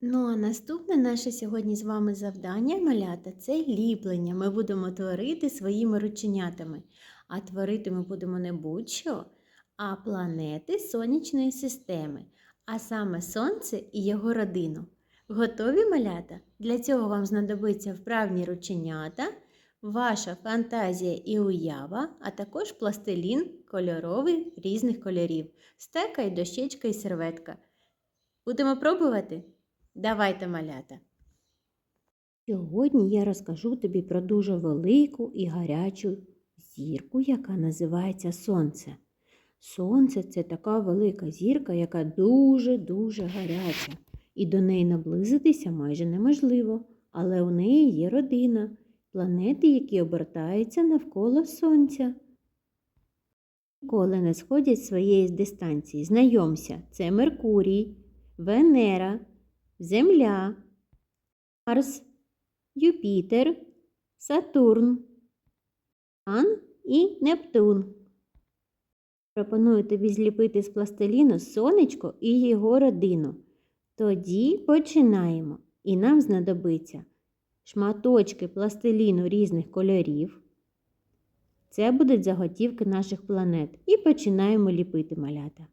Ну а наступне наше сьогодні з вами завдання малята це ліплення. Ми будемо творити своїми рученятами. А творити ми будемо не будь-що, а планети сонячної системи, а саме Сонце і його родину. Готові малята? Для цього вам знадобиться вправні рученята, ваша фантазія і уява, а також пластилін кольоровий різних кольорів, стека і дощечка і серветка. Будемо пробувати? Давайте, малята. Сьогодні я розкажу тобі про дуже велику і гарячу зірку, яка називається Сонце. Сонце це така велика зірка, яка дуже-дуже гаряча, і до неї наблизитися майже неможливо, але у неї є родина, планети, які обертаються навколо Сонця. Ніколи не сходять своєї дистанції. Знайомся, це Меркурій, Венера, Земля, Марс, Юпітер, Сатурн, Ан і Нептун. Пропоную тобі зліпити з пластиліну сонечко і його родину. Тоді починаємо. І нам знадобиться шматочки пластиліну різних кольорів. Це будуть заготівки наших планет. І починаємо ліпити малята.